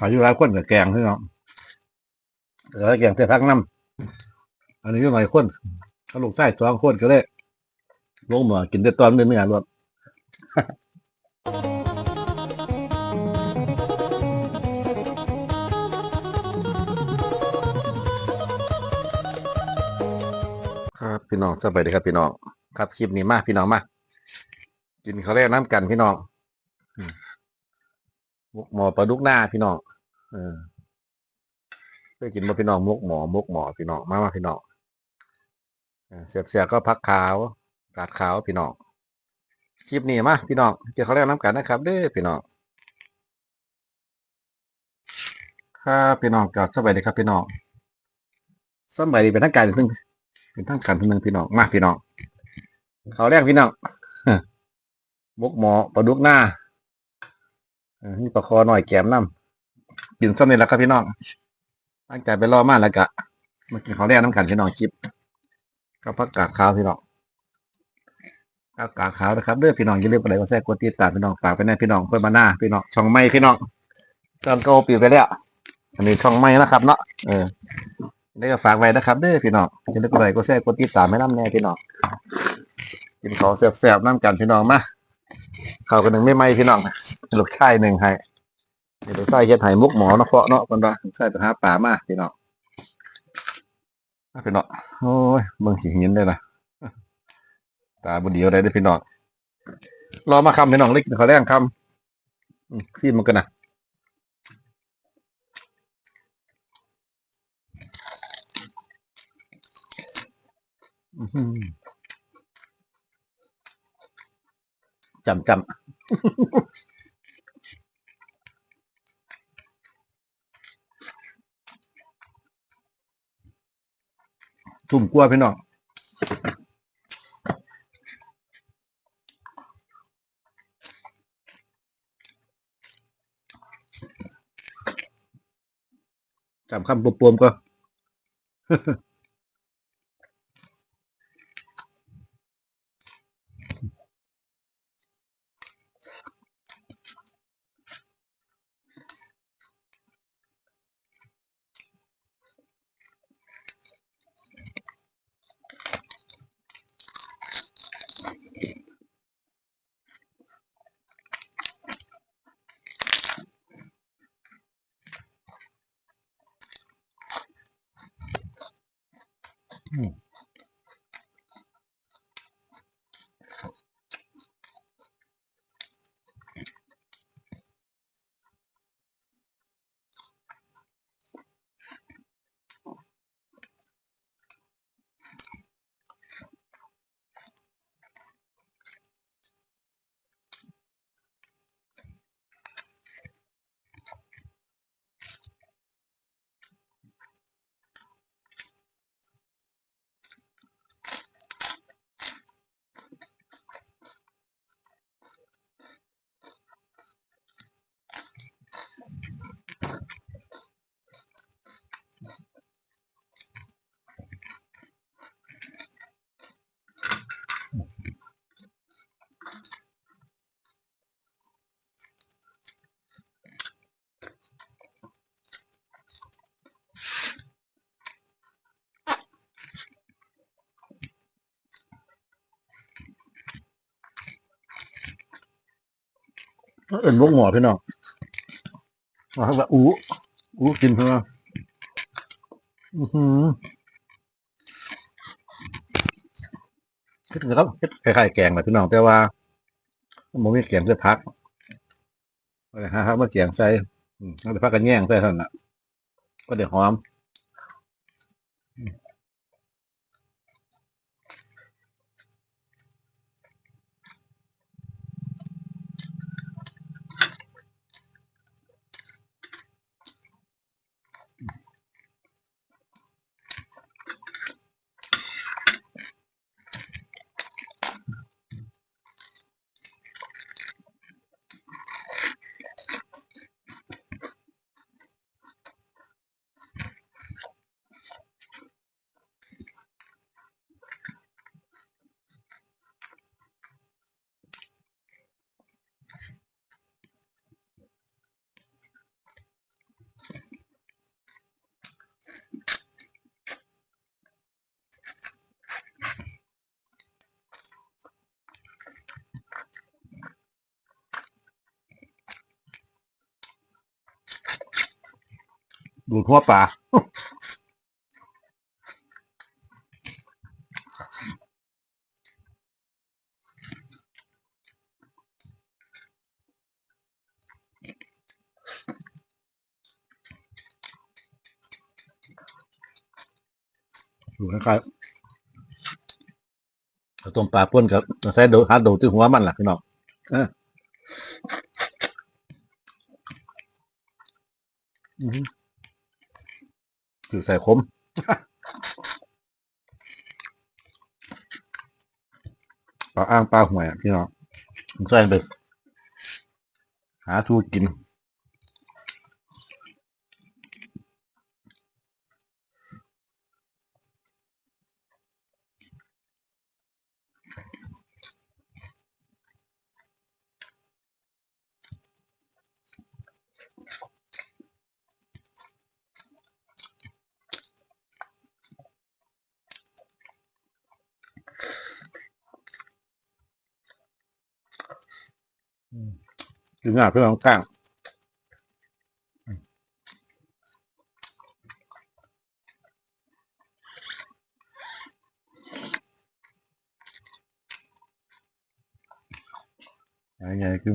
อายุหลายคนกับแกงพี่น้องแล้วแกงเส้พักน้ำอันนี้ก็หน่อยคนเขาลูกไส้สองคนก็เลยลงหมากินแต่ตอนเนื้อๆรวมครับพี่น้องสบายดีครับพี่น้อง ครับคลิปนี้มากพี่น้องมากินข้าวแรกน้ำกันพี่น้องอืม หมอปลาดุกหน้าพี่น้องเออเคยกินมาพี่น้องมุกหมอมุกหมอพี่น้องมามาพี่น้องเออเสียบเสียก็พักขาวกาดขาวพี่น้องคลิปนี้มาพี่น้องกินข้าวแรกน้ำกันนะครับ เด้อพี่น้องครับพี่น้องกับสบายดีครับพี่น้องสบายดีเป็นทางการอีกหนึ่งเป็นทั้งกันทั้งหนึ่งพี่น้องมาพี่น้องเขาแรกพี่น้องมุกหมอปลาดุกหน้า นี่ปลาคอหน่อยแกมน้ำกินซ้ำนี่แหล้วครับพี่น้องตั้งใจไปรอมาแล้วกะมากินขาวแรกน้ำกันพี่น้องจิบก็พักกาดขาวพี่น้องพักกาดขาวนะครับเด้อพี่น้องอย่าลืมกดไลค์กดแชร์กดติดตามพี่น้องฝากไปในพี่น้องเพื่อนมาหน้าพี่น้องช่องไม้พี่น้องช่องโกปิดไปแล้วอันนี้ช่องไม้นะครับ เนาะเออนี่ก็ฝากไว้นะครับเด้อพี่น้องจะได้กดไลค์กดแชร์กดติดตามให้น้ำแน่พี่น้องกินของแซ่บๆน้ำกันพี่น้องมา เข้าวกันหนึ่งไม่ไหมพี่น้องลูกชายหนึ่งให้ลูกชายเฮ็ดไห้มุกหมอเนาะเพาะเนาะคนว่าลูกชายไปหาป่ามาพี่น้องพี่น้องโอ้ยเบิ่งหินได้นะตาบุญเดียวได้ด้อพี่น้องรอมาคำพี่น้องเล็กเขาวแรงคำซีมันกันนะอื้อหือ จำจำตุ่มกลัวพี่น้องจำคำปวมๆก็ เอินวกหมอพี่น้องเอาแบบอู้อู้กินเพื่ออือหือคิดถึงครับคิดคล้ายๆแกงแหละพี่น้องแต่ว่ามันไม่แกงเพื่อพักเลยฮะครับมาแกงใส่อืมเอาไปพักกันแย่งใส่เท่านั้นน่ะก็เดี๋ยวหอม ดูดหัวปลาดูคล้ายๆต้มปลาป่นกับใส่โดดหาโดที่หัวมันล่ะพี่น้องเอออื้อหื อคือใส่คมปลาอ้างปลาห่วยพี่น้องใส่ไปหาทูกิน กินง่ายเพื่อนข้างยังไงคือ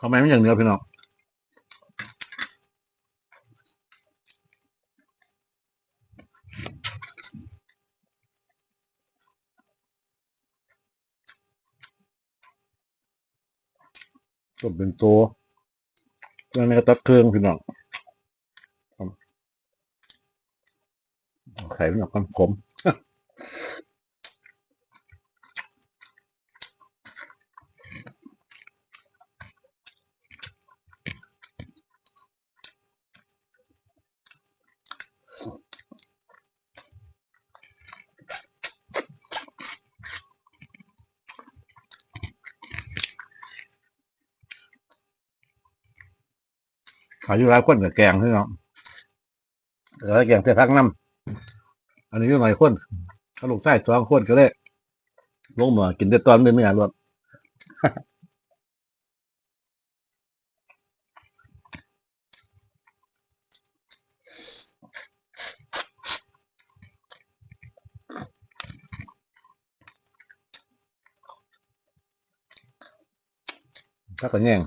ทำไมไม่อย่างเนื้อพี่น้องก็เป็นตัวเรื่องนี้ก็ตัดเครื่องพี่น้อง ไข่พี่น้องกันขมอายุหลายคนกับแกงพี่น้องแล้วแกงเส้พักน้ำ อันนี้อยู่หน่อยคนเขาลูกไส้สองคนก็เลยลงมากินแต่ตอนเนื้อเนื้อรวมถ้าก็แย่ง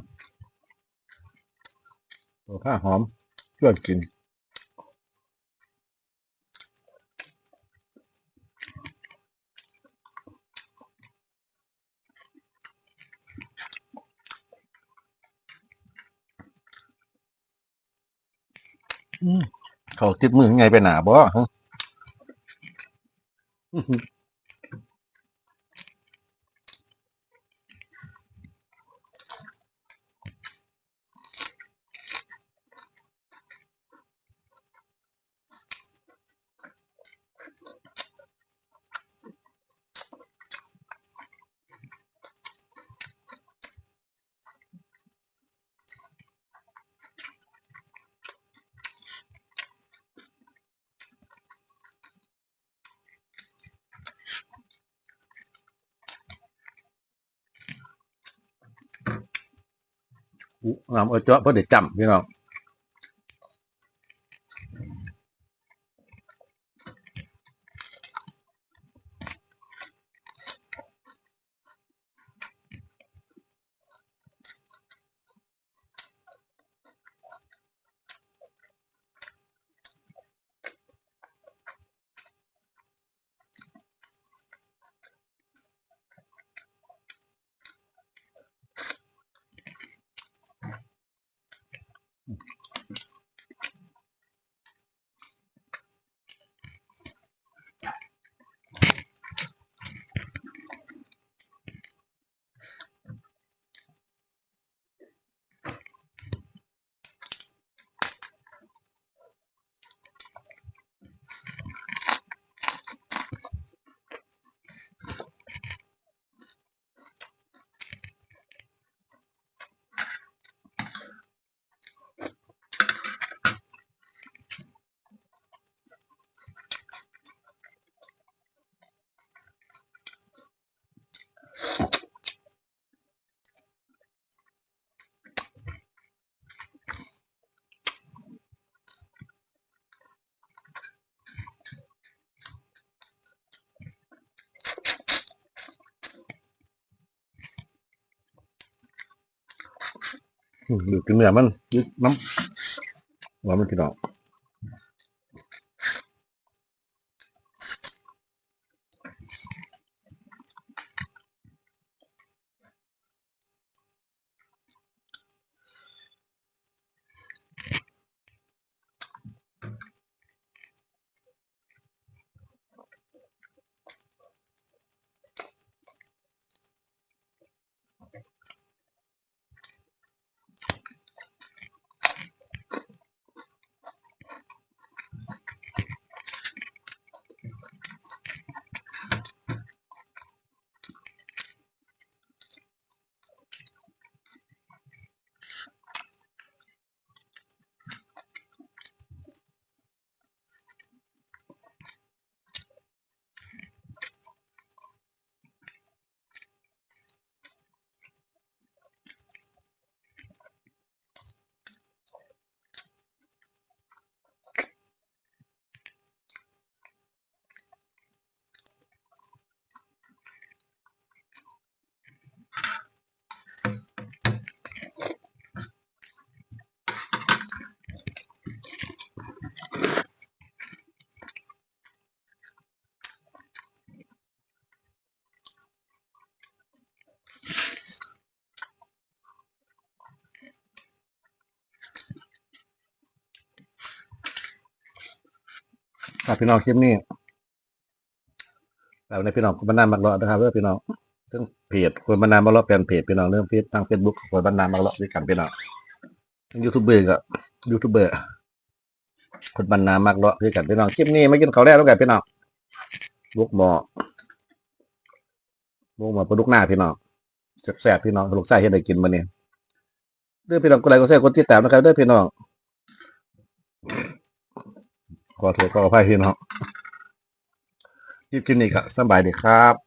ตัวผ้าหอมเพื่อนกิน เขาติดมือยังไงไปหนาบ่ ฮะอื้อออู้งาเอาจาะเพราะเด็กจำพี่น้อง อืมดูกินเนื้อมันยึดน้ำว่ามันพี่น้อก รับพี่น้องคลิปนี้แล้วในพี่น้องคนบ้านนามักเลาะนะครับเพื่อพี่น้องซึ่งเพจคนบ้านนามักเลาะเป็นเพจพี่น้องเรื่องเฟซทางเฟซบุ๊กคนบ้านนามักเลาะด้วยกันพี่น้องยูทูบเบอร์ก็ยูทูบเบอร์คนบ้านนามักเลาะด้วยกันพี่น้องคลิปนี้ไม่กินข้าวแรกแล้วกันพี่น้องบุกหมอบุกหมอปลาดุกหน้าพี่น้องแซ่บๆพี่น้องลูกไส้ให้ได้กินมาเนี่ยเด้อพี่น้องก็ไลค์ก็แซ่บกดติดตามนะครับเด้อพี่น้อง ขอโทษขออภัยพี่น้องคลิปนี้ก็สบายดีครับ